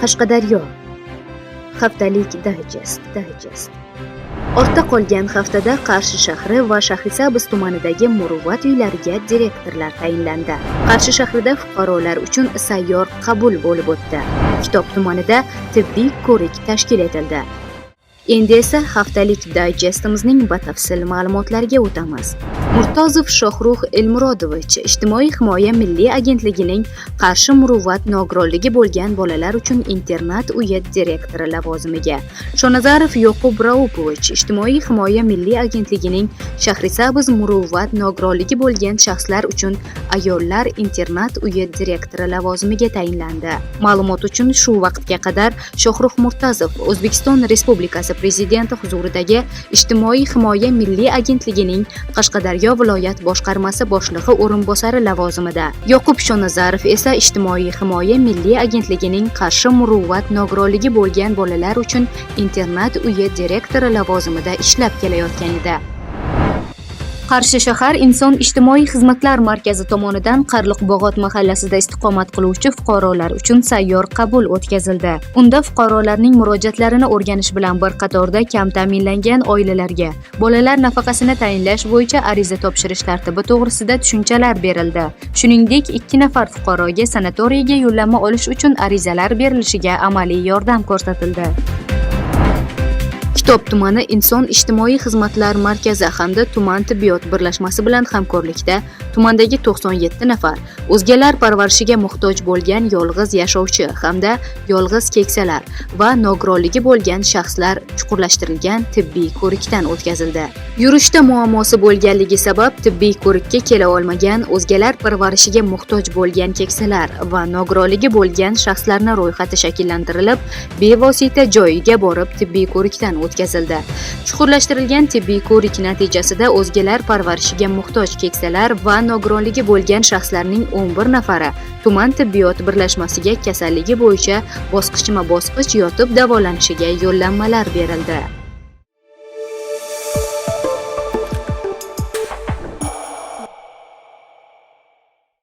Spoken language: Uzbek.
qashqadaryo. Haftalik dayjest dayjest ortda qolgan haftada qarshi shahri va shahrisabz tumanidagi muruvvat uylariga direktorlar tayinlandi. Qarshi shahrida fuqarolar uchun sayyor qabul bo'lib o'tdi. Kitob tumanida tibbiy ko'rik tashkil etildi. Endi esa haftalik dayjestimizning batafsil ma'lumotlariga o'tamiz. Murtozov shohruh elmurodovich ijtimoiy himoya milliy agentligining qarshi muruvvat nogironligi bo'lgan bolalar uchun internat uyi direktori lavozimiga. Shonazarov yoqub raupovich ijtimoiy himoya milliy agentligining shahrisabz muruvvat nogironligi bo'lgan shaxslar uchun ayollar internat uyi direktori lavozimiga tayinlandi. Ma'lumot uchun shu vaqtga qadar shohruh murtazov o'zbekiston respublikasi prezidenti huzuridagi ijtimoiy himoya milliy agentligining qashqadaryo viloyat boshqarmasi boshlig'i o'rinbosari lavozimida. Yoqub shonazarov esa ijtimoiy himoya milliy agentligining qarshi muruvvat nogironligi bo'lgan bolalar uchun internat uyi direktori lavozimida ishlab kelayotgan edi. Qarshi shahar inson ijtimoiy xizmatlar markazi tomonidan qarliq bog'ot mahallasida istiqomat qiluvchi fuqarolar uchun sayyor qabul o'tkazildi. Unda fuqarolarning murojaatlarini o'rganish bilan bir qatorda kam ta'minlangan oilalarga bolalar nafaqasini tayinlash bo'yicha ariza topshirish tartibi to'g'risida tushunchalar berildi. Shuningdek ikki nafar fuqaroga sanatoriyaga yo'llanma olish uchun arizalar berilishiga amaliy yordam ko'rsatildi. Kitob tumani inson ijtimoiy xizmatlar markazi hamda tuman tibbiyot birlashmasi bilan hamkorlikda tumandagi 97 nafar o'zgalar parvarishiga muhtoj bo'lgan yolg'iz yashovchi hamda yolg'iz keksalar va nogironligi bo'lgan shaxslar chuqurlashtirilgan tibbiy ko'rikdan o'tkazildi yurishda muammosi bo'lganligi sabab tibbiy ko'rikka kela olmagan o'zgalar parvarishiga muhtoj bo'lgan keksalar va nogironligi bo'lgan shaxslarni ro'yxati shakllantirilib bevosita joyiga borib tibbiy ko'rikdan o'tkazildi. O'tkazildi. Chuqurlashtirilgan tibbiy ko'rik natijasida o'zgalar parvarishiga muhtoj keksalar va nogironligi bo'lgan shaxslarning 11 nafari tuman tibbiyot birlashmasiga kasalligi bo'yicha bosqichma bosqich yotib davolanishiga yo'llanmalar berildi.